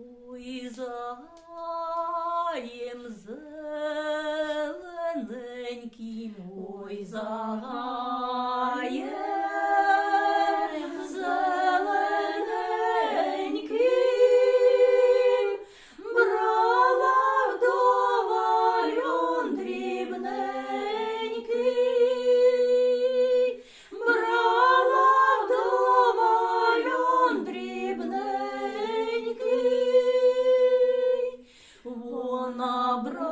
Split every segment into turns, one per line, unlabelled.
Ой, зелененький мой, за добро.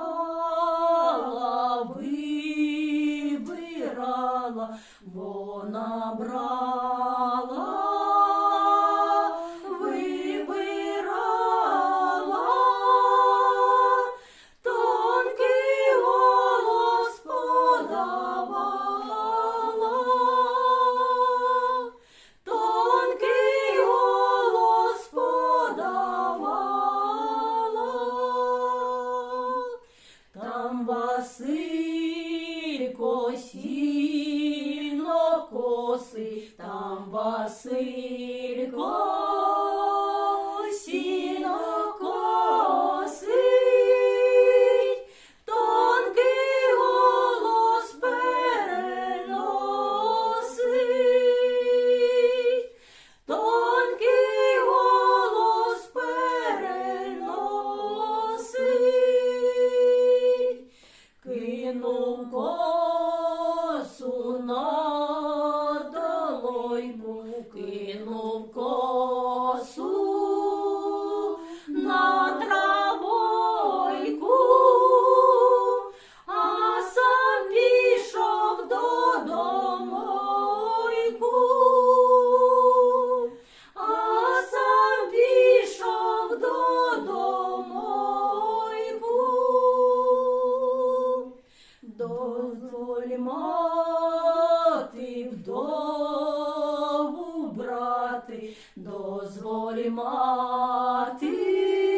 所以 дозволі мати.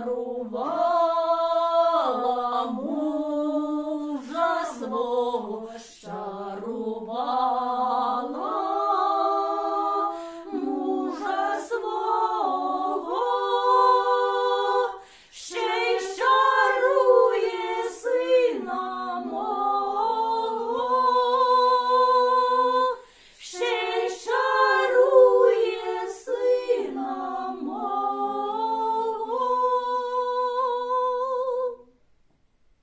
Varova